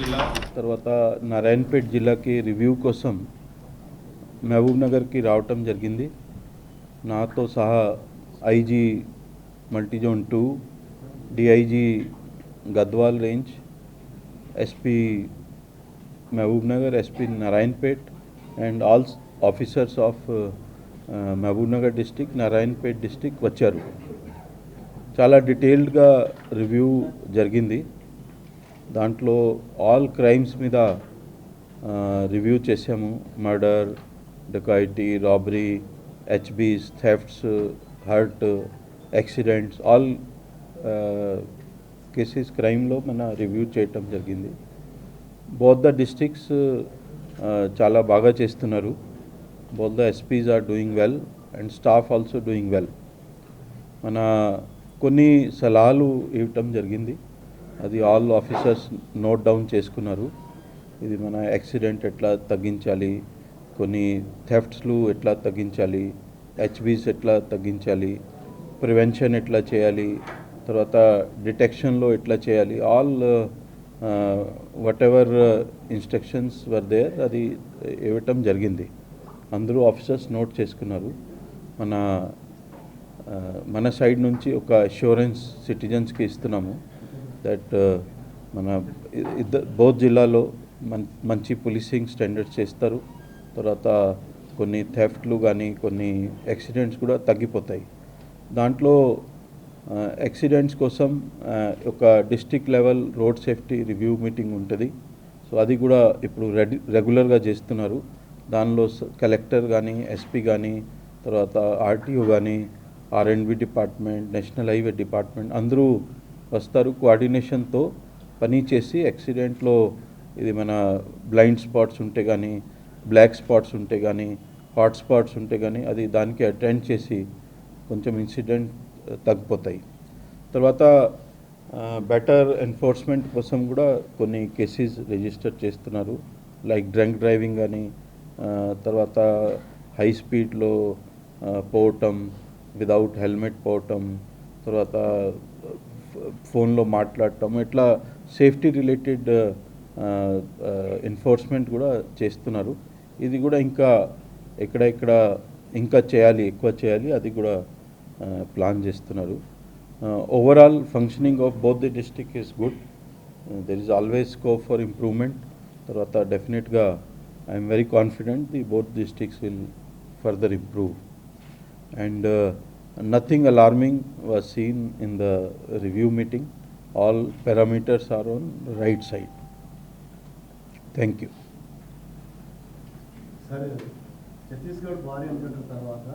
జిల్లా? తర్వాత నారాయణపేట్ జిల్లాకి రివ్యూ కోసం మహబూబ్నగర్కి రావటం జరిగింది. నాతో సహా IG multizone two DIG Gadwal range SP Mahabubnagar SP Narayanpet and all officers of Mahabubnagar district Narayanpet district వచ్చారు. చాలా డీటెయిల్డ్గా రివ్యూ జరిగింది. దాంట్లో ఆల్ క్రైమ్స్ మీద రివ్యూ చేసాము murder dacoity robbery HBs thefts hurt accidents all cases క్రైమ్లో మన review చేయటం జరిగింది. బోత్ ద డిస్ట్రిక్ట్స్ చాలా బాగా చేస్తున్నారు. Both the SPs are doing well and staff also doing well మన కొన్ని సలహాలు ఇవ్వటం జరిగింది. అది ఆల్ ఆఫీసర్స్ నోట్ డౌన్ చేసుకున్నారు. ఇది మన యాక్సిడెంట్ ఎట్లా తగ్గించాలి కొన్ని థెఫ్ట్స్లు ఎట్లా తగ్గించాలి హెచ్బీస్ ఎట్లా తగ్గించాలి ప్రివెన్షన్ ఎట్లా చేయాలి తర్వాత డిటెక్షన్లో ఎట్లా చేయాలి all whatever instructions were there అది ఇవ్వటం జరిగింది. అందరూ ఆఫీసర్స్ నోట్ చేసుకున్నారు. మన uh, మన సైడ్ నుంచి ఒక అష్యూరెన్స్ సిటిజన్స్కి ఇస్తున్నాము. దట్ uh, మన ఇద్దరు బోత్ జిల్లాలో మం మంచి పోలీసింగ్ స్టాండర్డ్స్ చేస్తారు. తర్వాత కొన్ని థెఫ్ట్లు కానీ కొన్ని యాక్సిడెంట్స్ కూడా తగ్గిపోతాయి. దాంట్లో యాక్సిడెంట్స్ కోసం ఒక district level road safety review meeting ఉంటుంది. సో అది కూడా ఇప్పుడు రెడీ రెగ్యులర్గా చేస్తున్నారు. దానిలో కలెక్టర్ కానీ ఎస్పీ కానీ తర్వాత ఆర్టీఓ కానీ ఆర్ఎండ్బి డిపార్ట్మెంట్ నేషనల్ హైవే డిపార్ట్మెంట్ అందరూ వస్తారు. కోఆర్డినేషన్తో పని చేసి యాక్సిడెంట్లో ఇది మన బ్లైండ్ స్పాట్స్ ఉంటే కానీ బ్లాక్ స్పాట్స్ ఉంటే కానీ హాట్ స్పాట్స్ ఉంటే కానీ అది దానికి అటెండ్ చేసి కొంచెం ఇన్సిడెంట్ తగ్గిపోతాయి. తర్వాత బెటర్ ఎన్ఫోర్స్మెంట్ కోసం కూడా కొన్ని కేసెస్ రిజిస్టర్ చేస్తున్నారు. లైక్ డ్రంక్ డ్రైవింగ్ కానీ తర్వాత హై స్పీడ్లో పోవటం విదౌట్ హెల్మెట్ పోవటం తర్వాత ఫోన్లో మాట్లాడటం ఇట్లా సేఫ్టీ రిలేటెడ్ ఎన్ఫోర్స్మెంట్ కూడా చేస్తున్నారు. ఇది కూడా ఇంకా ఎక్కడెక్కడ ఇంకా చేయాలి ఎక్కువ చేయాలి అది కూడా ప్లాన్ చేస్తున్నారు. Overall functioning of both the district is good there is always scope for improvement తర్వాత డెఫినెట్గా I'm very confident the both districts will further improve and nothing alarming was seen in the review meeting all parameters are on right side thank you సరే. ఛత్తీస్గఢ్ భారీ ఎన్నికల తర్వాత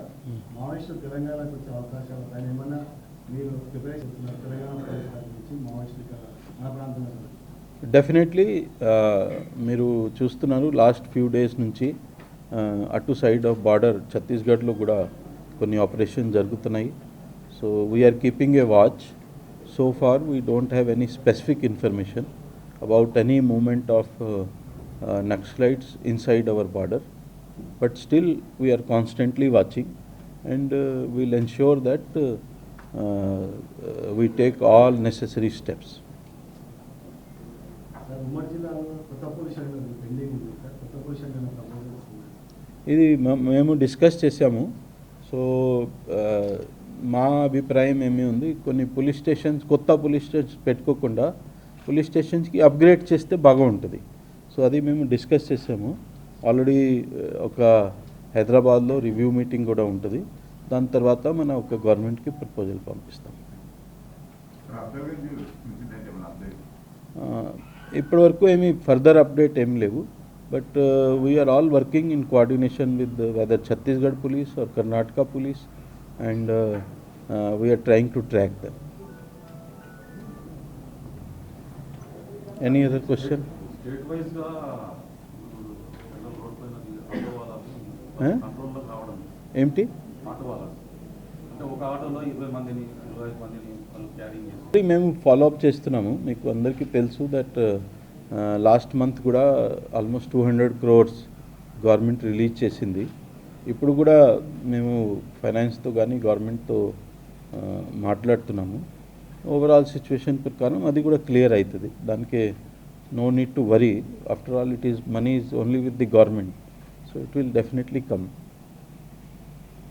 మావోయిస్టులు తెలంగాణకు వచ్చే అవకాశాలు పైన ఏమన్నా మీరు ప్రిపరేషన్ చేస్తున్నారు తెలంగాణ నుంచి మావోయిస్టులు మన ప్రాంతంలో డెఫినెట్లీ మీరు చూస్తున్నారు లాస్ట్ ఫ్యూ డేస్ నుంచి అటు సైడ్ ఆఫ్ బార్డర్ ఛత్తీస్గఢ్లో కూడా కొన్ని ఆపరేషన్ జరుగుతున్నాయి. So we're keeping a watch so far we don't have any specific information about any movement of naxalites inside our border but still we're constantly watching and we'll ensure that we take all necessary steps ఇది మేము discuss చేసాము so మా అభిప్రాయం ఏమి ఉంది. కొన్ని police stations కొత్త police stations పెట్టుకోకుండా పోలీస్ స్టేషన్స్కి అప్గ్రేడ్ చేస్తే బాగుంటుంది. సో అది మేము డిస్కస్ చేసాము. ఆల్రెడీ ఒక హైదరాబాద్లో రివ్యూ మీటింగ్ కూడా ఉంటుంది. దాని తర్వాత మన ఒక గవర్నమెంట్కి ప్రపోజల్ పంపిస్తాం. ఇప్పటివరకు ఏమి ఫర్దర్ అప్డేట్ ఏం లేవు. But we're all working in coordination with whether Chhattisgarh police or Karnataka police and we're trying to track them any other question ఏమిటి? మేము ఫాలో అప్ చేస్తున్నాము. మీకు అందరికీ తెలుసు దట్ లాస్ట్ మంత్ కూడా almost two hundred crores government release చేసింది. ఇప్పుడు కూడా మేము ఫైనాన్స్తో కానీ గవర్నమెంట్తో మాట్లాడుతున్నాము. ఓవరాల్ సిచ్యువేషన్ ప్రకారం అది కూడా క్లియర్ అవుతుంది దానికి no need to worry after all it is money is only with the government so it will definitely come